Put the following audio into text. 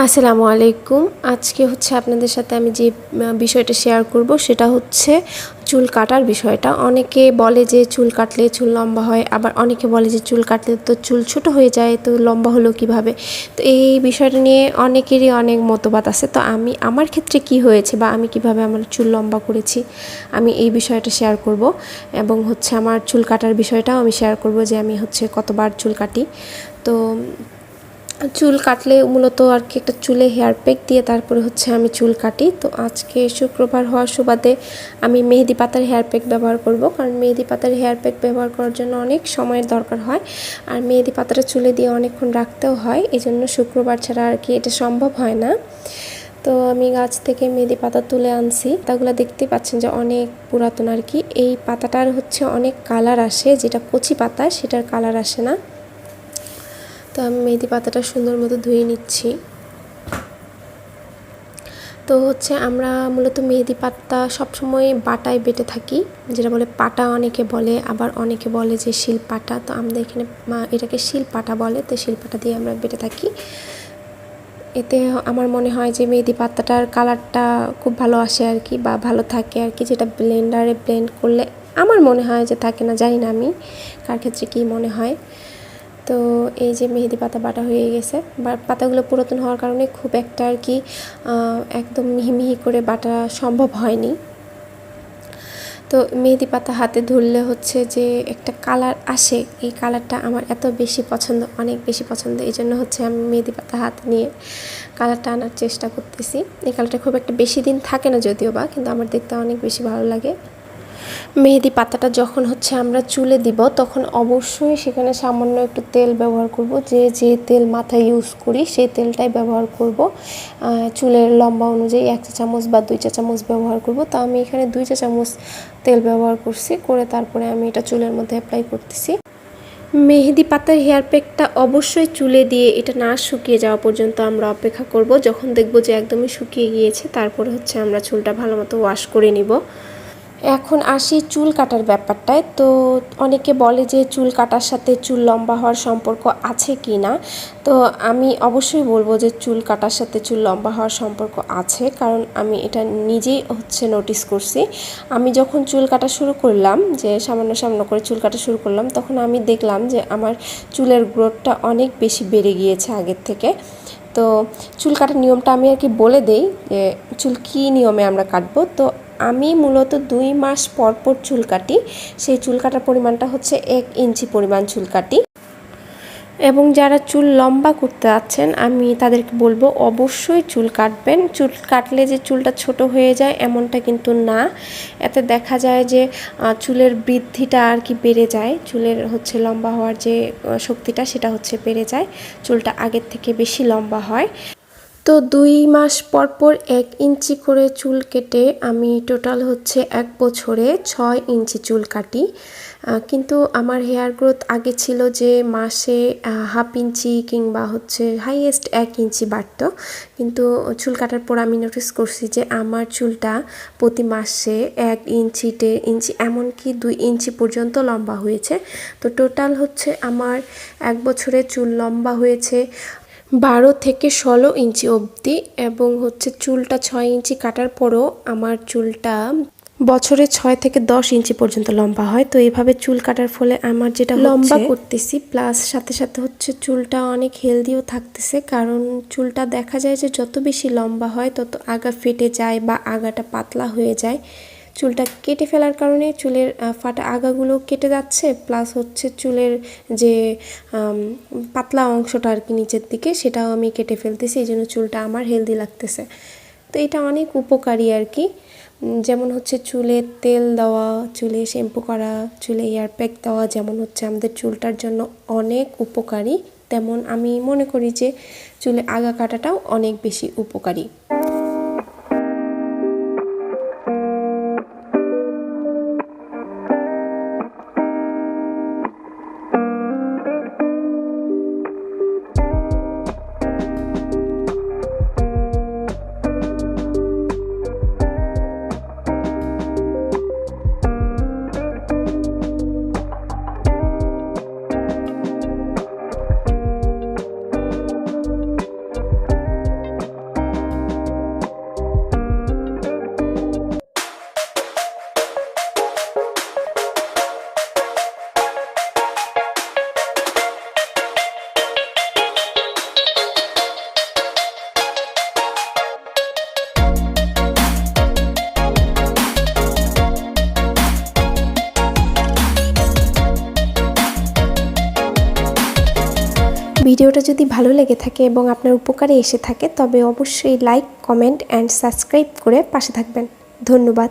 আসসালামু আলাইকুম। আজকে হচ্ছে আপনাদের সাথে আমি যে বিষয়টা শেয়ার করব সেটা হচ্ছে চুল কাটার বিষয়টা। অনেকে বলে যে চুল কাটলে চুল লম্বা হয়, আবার অনেকে বলে যে চুল কাটলে তো চুল ছোট হয়ে যায়, তো লম্বা হলো কীভাবে? তো এই বিষয়টা নিয়ে অনেকেরই অনেক মতবাদ আছে। তো আমি, আমার ক্ষেত্রে কি হয়েছে বা আমি কীভাবে আমার চুল লম্বা করেছি, আমি এই বিষয়টা শেয়ার করব। এবং হচ্ছে আমার চুল কাটার বিষয়টাও আমি শেয়ার করব যে আমি হচ্ছে কতবার চুল কাটি। তো চুল কাটলে মূলত আর কি একটা চুলে হেয়ার প্যাক দিয়ে তারপরে হচ্ছে আমি চুল কাটি। তো আজকে শুক্রবার হওয়ার সুবাদে আমি মেহেদি পাতার হেয়ার প্যাক ব্যবহার করব। কারণ মেহেদি পাতার হেয়ার প্যাক ব্যবহার করার জন্য অনেক সময়ের দরকার হয়। আর মেহেদি পাতাটা চুলে দিয়ে অনেকক্ষণ রাখতেও হয়। এই জন্য শুক্রবার ছাড়া আর কি এটা সম্ভব হয় না। তো আমি গাছ থেকে মেহেদি পাতা তুলে আনছি। পাতাগুলো দেখতে পাচ্ছেন যে অনেক পুরাতন আর কি। এই পাতাটার হচ্ছে অনেক কালার আসে। যেটা কচি পাতা, সেটার কালার আসে না। তো আমি মেহেদি পাতাটা সুন্দর মতো ধুয়ে নিচ্ছি। তো হচ্ছে আমরা মূলত মেহেদি পাতা সবসময় বাটায় বেটে থাকি, যেটা বলে পাটা অনেকে বলে, আবার অনেকে বলে যে শিল পাটা। তো আমাদের এখানে এটাকে শিল পাটা বলে, তো শিল পাটা দিয়ে আমরা বেটে থাকি। এতে আমার মনে হয় যে মেহেদি পাতাটার কালারটা খুব ভালো আসে আর কি, বা ভালো থাকে আর কি, যেটা ব্লেন্ডারে ব্লেন্ড করলে আমার মনে হয় যে থাকে না, জানি না আমি কার ক্ষেত্রে কী মনে হয়। তো এই যে মেহেদি পাতা বাটা হয়ে গেছে পাতাগুলো পুরাতন হওয়ার কারণে খুব একটা আর কি একদম মিহি মিহি করে বাটা সম্ভব হয়নি। তো মেহেদি পাতা হাতে ধরলে হচ্ছে যে একটা কালার আসে, এই কালারটা আমার এত বেশি পছন্দ, অনেক বেশি পছন্দ, এই জন্য হচ্ছে আমি মেহেদি পাতা হাতে নিয়ে কালারটা আনার চেষ্টা করতেছি। এই কালারটা খুব একটা বেশি দিন থাকে না যদিও বা, কিন্তু আমার দেখতে অনেক বেশি ভালো লাগে। মেহেদি পাতাটা যখন হচ্ছে আমরা চুলে দিব, তখন অবশ্যই সেখানে সামান্য একটু তেল ব্যবহার করব। যে যে তেল মাথায় ইউজ করি, সেই তেলটাই ব্যবহার করব। চুলের লম্বা অনুযায়ী এক চা চামচ বা দুই চা চামচ ব্যবহার করব। তো আমি এখানে দুই চা চামচ তেল ব্যবহার করছি, করে তারপরে আমি এটা চুলের মধ্যে অ্যাপ্লাই করতেছি। মেহেদি পাতার হেয়ার প্যাকটা অবশ্যই চুলে দিয়ে এটা না শুকিয়ে যাওয়া পর্যন্ত আমরা অপেক্ষা করব। যখন দেখব যে একদমই শুকিয়ে গিয়েছে, তারপরে হচ্ছে আমরা চুলটা ভালো মতো ওয়াশ করে নিব। এখন আসি চুল কাটার ব্যাপারটায়। তো অনেকে বলে যে চুল কাটার সাথে চুল লম্বা হওয়ার সম্পর্ক আছে কি না? তো আমি অবশ্যই বলব যে চুল কাটার সাথে চুল লম্বা হওয়ার সম্পর্ক আছে, কারণ আমি এটা নিজেই হচ্ছে নোটিস করছি। আমি যখন চুল কাটা শুরু করলাম, যে সামান্য সামান্য করে চুল কাটা শুরু করলাম, তখন আমি দেখলাম যে আমার চুলের গ্রোথটা অনেক বেশি বেড়ে গিয়েছে আগের থেকে। তো চুল কাটার নিয়মটা আমি আর কি বলে দেই যে চুল কী নিয়মে আমরা কাটবো? তো আমি মূলত দুই মাস পর পর চুল কাটি। সেই চুল কাটার পরিমাণটা হচ্ছে এক ইঞ্চি পরিমাণ চুল কাটি। এবং যারা চুল লম্বা করতে যাচ্ছেন আমি তাদেরকে বলব অবশ্যই চুল কাটবেন। চুল কাটলে যে চুলটা ছোট হয়ে যায় এমনটা কিন্তু না। এতে দেখা যায় যে চুলের বৃদ্ধিটা আর কি বেড়ে যায়। চুলের হচ্ছে লম্বা হওয়ার যে শক্তিটা সেটা হচ্ছে বেড়ে যায়। চুলটা আগের থেকে বেশি লম্বা হয়। তো দুই মাস পর পর এক ইঞ্চি করে চুল কেটে আমি টোটাল হচ্ছে এক বছরে ছয় ইঞ্চি চুল কাটি। কিন্তু আমার হেয়ার গ্রোথ আগে ছিল যে মাসে হাফ ইঞ্চি কিংবা হচ্ছে হাইয়েস্ট এক ইঞ্চি বাড়তো। কিন্তু চুল কাটার পর আমি নোটিস করছি যে আমার চুলটা প্রতি মাসে এক ইঞ্চি, দেড় ইঞ্চি, এমনকি দুই ইঞ্চি পর্যন্ত লম্বা হয়েছে। তো টোটাল হচ্ছে আমার এক বছরে চুল লম্বা হয়েছে বারো থেকে ষোলো ইঞ্চি অবধি এবং হচ্ছে চুলটা ছয় ইঞ্চি কাটার পরও আমার চুলটা বছরে ছয় থেকে দশ ইঞ্চি পর্যন্ত লম্বা হয়। তো এইভাবে চুল কাটার ফলে আমার যেটা লম্বা করতেছি প্লাস সাথে সাথে হচ্ছে চুলটা অনেক হেলদিও থাকতেছে কারণ চুলটা দেখা যায় যে যত বেশি লম্বা হয় তত আগা ফেটে যায় বা আগাটা পাতলা হয়ে যায়। চুলটা কেটে ফেলার কারণে চুলের ফাটা আগাগুলো কেটে যাচ্ছে, প্লাস হচ্ছে চুলের যে পাতলা অংশটা আর কি নিচের দিকে, সেটাও আমি কেটে ফেলতেছি, এই জন্য চুলটা আমার হেলদি লাগতেছে। তো এটা অনেক উপকারী আর কি। যেমন হচ্ছে চুলে তেল দেওয়া, চুলে শ্যাম্পু করা, চুলে এয়ার প্যাক দেওয়া, যেমন হচ্ছে আমাদের চুলটার জন্য অনেক উপকারী, তেমন আমি মনে করি যে চুলে আগা কাটাটাও অনেক বেশি উপকারী। ভিডিওটা যদি ভালো লেগে থাকে এবং আপনার উপকারে এসে থাকে, তবে অবশ্যই লাইক কমেন্ট অ্যান্ড সাবস্ক্রাইব করে পাশে থাকবেন। ধন্যবাদ।